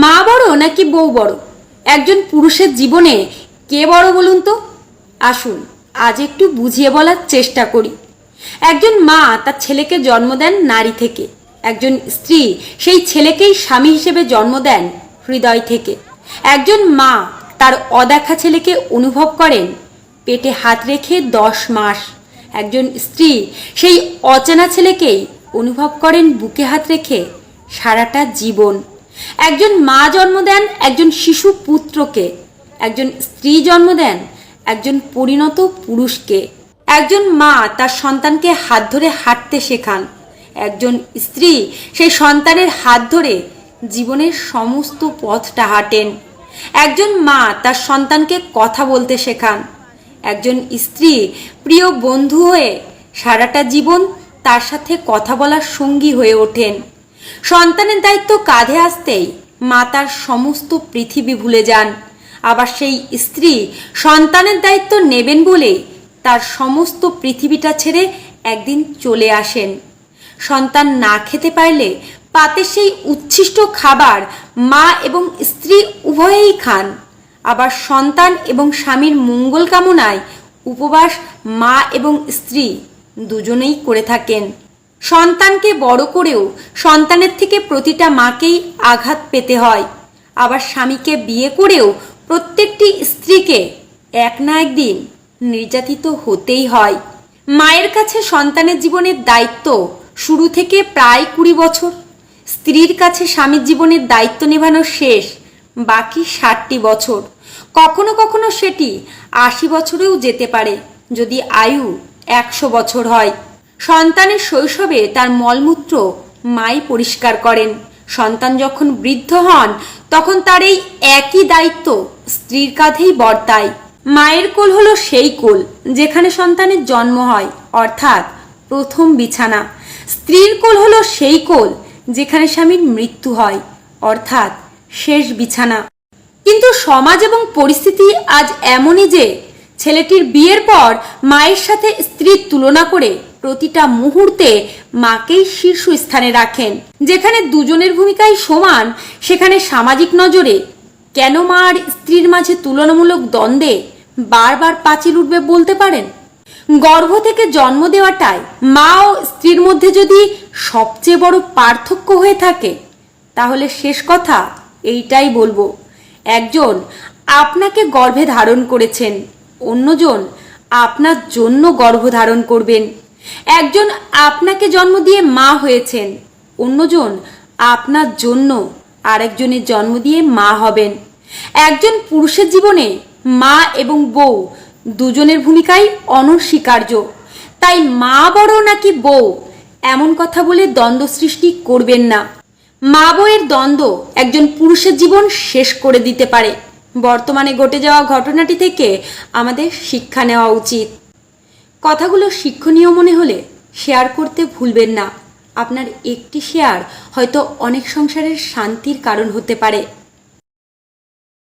মা বড় নাকি বউ বড়? একজন পুরুষের জীবনে কে বড় বলুন তো? আসুন, আজ একটু বুঝিয়ে বলার চেষ্টা করি। একজন মা তার ছেলেকে জন্ম দেন নারী থেকে। একজন স্ত্রী সেই ছেলেকেই স্বামী হিসেবে জন্ম দেন হৃদয় থেকে। একজন মা তার অদেখা ছেলেকে অনুভব করেন, পেটে হাত রেখে দশ মাস। একজন স্ত্রী সেই অচেনা ছেলেকেই অনুভব করেন, বুকে হাত রেখে সারাটা জীবন। একজন মা জন্ম দেন, একজন শিশু পুত্রকে, একজন স্ত্রী জন্ম দেন, একজন পরিণত পুরুষকে। একজন মা তার সন্তানকে হাত ধরে হাঁটতে শেখান। একজন স্ত্রী সেই সন্তানের হাত ধরে জীবনের সমস্ত পথটা হাঁটেন। একজন মা তার সন্তানকে কথা বলতে শেখান। একজন স্ত্রী প্রিয় বন্ধু হয়ে সারাটা জীবন তার সাথে কথা বলার সঙ্গী হয়ে ওঠেন। সন্তানের দায়িত্ব কাঁধে আসতেই মা তার সমস্ত পৃথিবী ভুলে যান। আবার সেই স্ত্রী সন্তানের দায়িত্ব নেবেন বলে তার সমস্ত পৃথিবীটা ছেড়ে একদিন চলে আসেন। সন্তান না খেতে পারলে পাতে সেই উচ্ছিষ্ট খাবার মা এবং স্ত্রী উভয়েই খান। আবার সন্তান এবং স্বামীর মঙ্গল কামনায় উপবাস মা এবং স্ত্রী দুজনেই করে থাকেন। সন্তানকে বড় করেও সন্তানের থেকে প্রতিটা মাকেই আঘাত পেতে হয়। আবার স্বামীকে বিয়ে করেও প্রত্যেকটি স্ত্রীকে এক না একদিন নির্যাতিত হতেই হয়। মায়ের কাছে সন্তানের জীবনের দায়িত্ব শুরু থেকে প্রায় কুড়ি বছর। স্ত্রীর কাছে স্বামীর জীবনের দায়িত্ব নেভানো শেষ বাকি ষাটটি বছর। কখনো কখনো সেটি আশি বছরেও যেতে পারে, যদি আয়ু একশো বছর হয়। সন্তানের শৈশবে তার মলমূত্র মাই পরিষ্কার করেন। সন্তান যখন বৃদ্ধ হন, তখন তার এই একই দায়িত্ব স্ত্রীর কাঁধেই বর্তায়। মায়ের কোল হলো সেই কোল যেখানে সন্তানের জন্ম হয়, অর্থাৎ প্রথম বিছানা। স্ত্রীর কোল হলো সেই কোল যেখানে স্বামীর মৃত্যু হয়, অর্থাৎ শেষ বিছানা। কিন্তু সমাজ এবং পরিস্থিতি আজ এমনই যে ছেলেটির বিয়ের পর মায়ের সাথে স্ত্রীর তুলনা করে প্রতিটা মুহূর্তে মাকেই শীর্ষ স্থানে রাখেন। যেখানে দুজনের ভূমিকাই সমান, সেখানে সামাজিক নজরে কেন মা আর স্ত্রীর মাঝে তুলনামূলক দ্বন্দ্বে বারবার পাঁচিল উঠবে বলতে পারেন? গর্ভ থেকে জন্ম দেওয়াটাই মা ও স্ত্রীর মধ্যে যদি সবচেয়ে বড় পার্থক্য হয়ে থাকে, তাহলে শেষ কথা এইটাই বলব। একজন আপনাকে গর্ভে ধারণ করেছেন, অন্যজন আপনার জন্য গর্ভ ধারণ করবেন। একজন আপনাকে জন্ম দিয়ে মা হয়েছেন, অন্যজন আপনার জন্য আরেকজনের জন্ম দিয়ে মা হবেন। একজন পুরুষের জীবনে মা এবং বউ দুজনের ভূমিকাই অনস্বীকার্য। তাই মা বড় নাকি বউ এমন কথা বলে দ্বন্দ্ব সৃষ্টি করবেন না। মা বউয়ের দ্বন্দ্ব একজন পুরুষের জীবন শেষ করে দিতে পারে। বর্তমানে ঘটে যাওয়া ঘটনাটি থেকে আমাদের শিক্ষা নেওয়া উচিত। কথাগুলো শিক্ষণীয় মনে হলে শেয়ার করতে ভুলবেন না। আপনার একটি শেয়ার হয়তো অনেক সংসারের শান্তির কারণ হতে পারে।